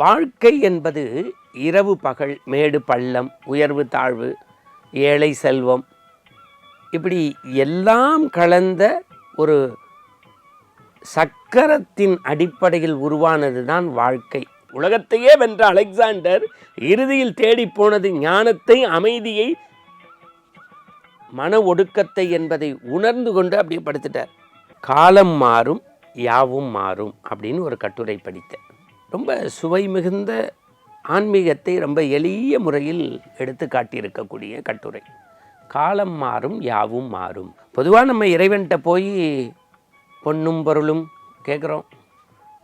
வாழ்க்கை என்பது இரவு பகல் மேடு பள்ளம் உயர்வு தாழ்வு ஏழை செல்வம் இப்படி எல்லாம் கலந்த ஒரு சக்கரத்தின் அடிப்படையில் உருவானது தான் வாழ்க்கை. உலகத்தையே வென்ற அலெக்சாண்டர் இறுதியில் தேடிப் போனது ஞானத்தை அமைதியை மன ஒடுக்கத்தை என்பதை உணர்ந்து கொண்டு அப்படியே படுத்துட்டார். காலம் மாறும் யாவும் மாறும் அப்படின்னு ஒரு கட்டுரை படித்தேன். ரொம்ப சுவை மிகுந்த ஆன்மீகத்தை ரொம்ப எளிய முறையில் எடுத்து காட்டியிருக்கக்கூடிய கட்டுரை. காலம் மாறும் யாவும் மாறும். பொதுவாக நம்ம இறைவன்கிட்ட போய் பொன்னும் பொருளும் கேட்குறோம்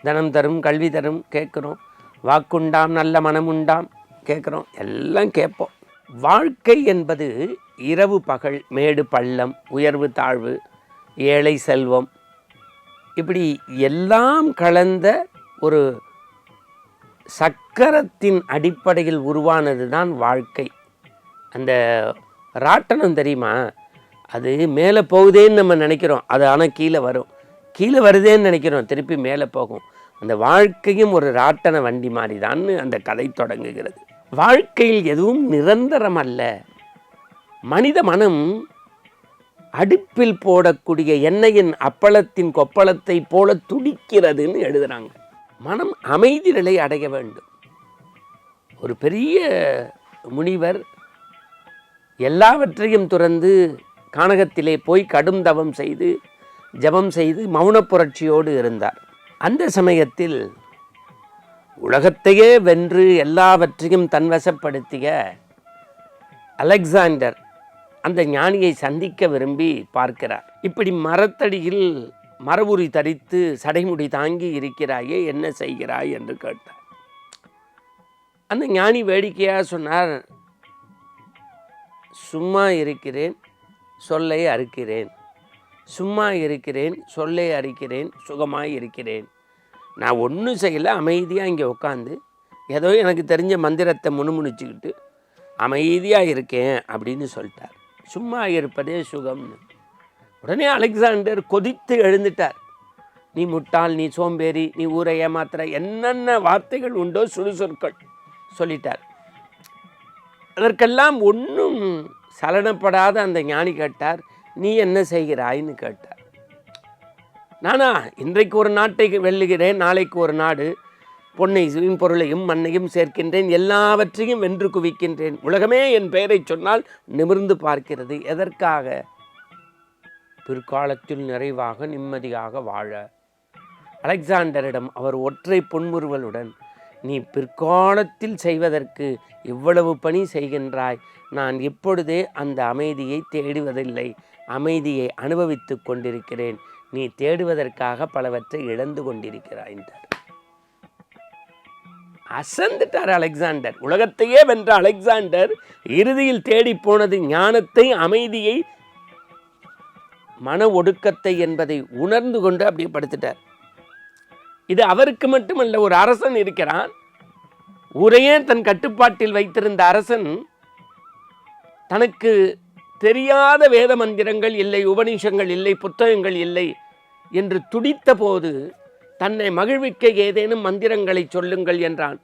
தனம் தரும் கல்வி தரும் கேட்குறோம் வாக்குண்டாம் நல்ல மனமுண்டாம் கேட்குறோம் எல்லாம் கேட்போம். வாழ்க்கை என்பது இரவு பகல் மேடு பள்ளம் உயர்வு தாழ்வு ஏழை செல்வம். இப்படி எல்லாம் கலந்த ஒரு சக்கரத்தின் அடிப்படையில் உருவானது தான் வாழ்க்கை. அந்த ராட்டணம் தெரியுமா? அது மேலே போகுதேன்னு நம்ம நினைக்கிறோம். அது ஆனால் கீழே வரும். கீழே வருதேன்னு நினைக்கிறோம். திருப்பி மேலே போகும். அந்த வாழ்க்கையும் ஒரு ராட்டண வண்டி மாதிரி அந்த கதை தொடங்குகிறது. வாழ்க்கையில் எதுவும் நிரந்தரம் அல்ல மனித மனம் அடுப்பில் போடக்கூடிய எண்ணெயின் அப்பளத்தின் கொப்பளத்தை போல துடிக்கிறதுன்னு எழுதுகிறாங்க மனம் அமைதி நிலை அடைய வேண்டும். ஒரு பெரிய முனிவர் எல்லாவற்றையும் துறந்து கானகத்திலே போய் கடும் தவம் செய்து ஜபம் செய்து மௌனப் புரட்சியோடு இருந்தார். அந்த சமயத்தில் உலகத்தையே வென்று எல்லாவற்றையும் தன்வசப்படுத்திய அலெக்சாண்டர் அந்த ஞானியை சந்திக்க விரும்பி பார்க்கிறார். இப்படி மரத்தடியில் மரபுரி தரித்து சடைமுடி தாங்கி இருக்கிறாயே என்ன செய்கிறாய் என்று கேட்டார். அந்த ஞானி வேடிக்கையாக சொன்னார் சும்மா இருக்கிறேன் சொல்லை அறுக்கிறேன். சும்மா இருக்கிறேன் சொல்லை அறுக்கிறேன் சுகமாக இருக்கிறேன். நான் ஒன்றும் செய்யலை அமைதியாக இங்கே உட்காந்து ஏதோ எனக்கு தெரிஞ்ச மந்திரத்தை முணுமுணுச்சுக்கிட்டு அமைதியாக இருக்கேன் அப்படின்னு சொல்லிட்டார். சும்மா இருப்பதே சுகம்னு. உடனே அலெக்சாண்டர் கொதித்து எழுந்துட்டார். நீ முட்டாள் நீ சோம்பேறி நீ ஊரை ஏமாத்துற என்னென்ன வார்த்தைகள் உண்டோ சுடுசொற்கள் சொல்லிட்டார். அதற்கெல்லாம் ஒன்றும் சலனப்படாத அந்த ஞானி கேட்டார். நீ என்ன செய்கிறாய்ன்னு கேட்டார். நானா இன்றைக்கு ஒரு நாட்டை வெல்லுகிறேன் நாளைக்கு ஒரு நாடு. பொன்னையும் பொருளையும் மண்ணையும் சேர்க்கின்றேன் எல்லாவற்றையும் வென்று குவிக்கின்றேன். உலகமே என் பெயரை சொன்னால் நிமிர்ந்து பார்க்கிறது. எதற்காக? பிற்காலத்தில் நிறைவாக நிம்மதியாக வாழ. அலெக்சாண்டரிடம் அவர் ஒற்றை பொன்முறுவலுடன் நீ பிற்காலத்தில் செய்வதற்கு இவ்வளவு பணி செய்கின்றாய்? நான் இப்பொழுதே அந்த அமைதியை தேடுவதில்லை. அமைதியை அனுபவித்து கொண்டிருக்கிறேன். நீ தேடுவதற்காக பலவற்றை இழந்து கொண்டிருக்கிறாய் என்றார். அசந்துட்டார் அலெக்சாண்டர். உலகத்தையே வென்ற அலெக்சாண்டர் இறுதியில் தேடி போனது ஞானத்தை அமைதியை மன ஒடுக்கத்தை என்பதை உணர்ந்து கொண்டு அப்படியே படுத்துட்டார். இது அவருக்கு மட்டுமல்ல ஒரு அரசன் இருக்கிறான். ஊரையே தன் கட்டுப்பாட்டில் வைத்திருந்த அரசன் தனக்கு தெரியாத வேத மந்திரங்கள் இல்லை உபநிஷங்கள் இல்லை புத்தகங்கள் இல்லை என்று துடித்த போது தன்னை மகிழ்விக்க ஏதேனும் மந்திரங்களை சொல்லுங்கள் என்றான்.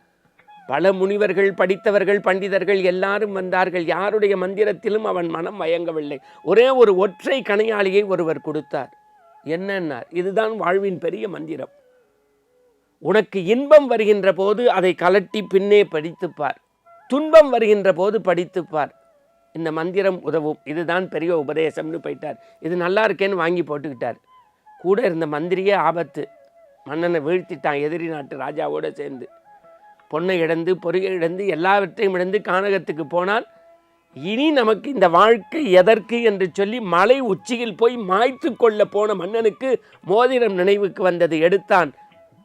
பல முனிவர்கள் படித்தவர்கள் பண்டிதர்கள் எல்லாரும் வந்தார்கள். யாருடைய மந்திரத்திலும் அவன் மனம் மயங்கவில்லை. ஒரே ஒரு ஒற்றை கணையாளியை ஒருவர் கொடுத்தார். என்னன்னார்? இதுதான் வாழ்வின் பெரிய மந்திரம். உனக்கு இன்பம் வருகின்ற போது அதை கலட்டி பின்னே படித்துப்பார். துன்பம் வருகின்ற போது படித்துப்பார். இந்த மந்திரம் உதவும். இதுதான் பெரிய உபதேசம்னு போயிட்டார். இது நல்லா இருக்கேன்னு வாங்கி போட்டுக்கிட்டார். கூட இருந்த மந்திரியே ஆபத்து. மன்னனை வீழ்த்திட்டான். எதிரி நாட்டு ராஜாவோடு சேர்ந்து. பொண்ணை இழந்து பொறுகை இழந்து எல்லாவற்றையும் இழந்து கானகத்துக்கு போனால் இனி நமக்கு இந்த வாழ்க்கை எதற்கு என்று சொல்லி மலை உச்சியில் போய் மாய்த்து கொள்ள போன மன்னனுக்கு மோதிரம் நினைவுக்கு வந்தது எடுத்தான்.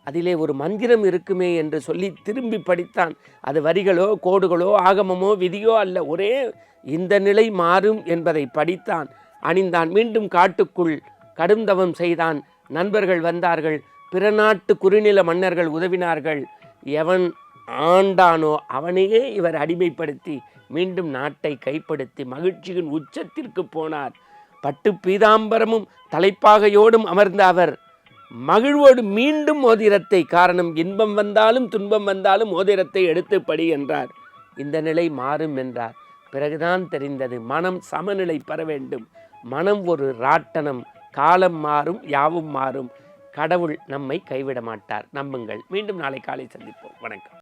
அதிலே ஒரு மந்திரம் இருக்குமே என்று சொல்லி திரும்பி படித்தான். அது வரிகளோ கோடுகளோ ஆகமமோ விதியோ அல்ல. ஒரே இந்த நிலை மாறும் என்பதை படித்தான். அணிந்தான். மீண்டும் காட்டுக்குள் கடும் தவம் செய்தான். நண்பர்கள் வந்தார்கள். பிற நாட்டு குறுநில மன்னர்கள் உதவினார்கள். எவன் ஆண்டானோ அவனையே இவர் அடிமைப்படுத்தி மீண்டும் நாட்டை கைப்படுத்தி மகிழ்ச்சியின் உச்சத்திற்கு போனார். பட்டு பீதாம்பரமும் தலைப்பாகையோடும் அமர்ந்த அவர் மகிழ்வோடு மீண்டும் மோதிரத்தை காரணம் இன்பம் வந்தாலும் துன்பம் வந்தாலும் மோதிரத்தை எடுத்து படி என்றார். இந்த நிலை மாறும் என்றார். பிறகுதான் தெரிந்தது மனம் சமநிலை பெற வேண்டும். மனம் ஒரு ராட்டனம் காலம் மாறும் யாவும் மாறும். கடவுள் நம்மை கைவிட மாட்டார். நம்புங்கள். மீண்டும் நாளை காலை சந்திப்போம். வணக்கம்.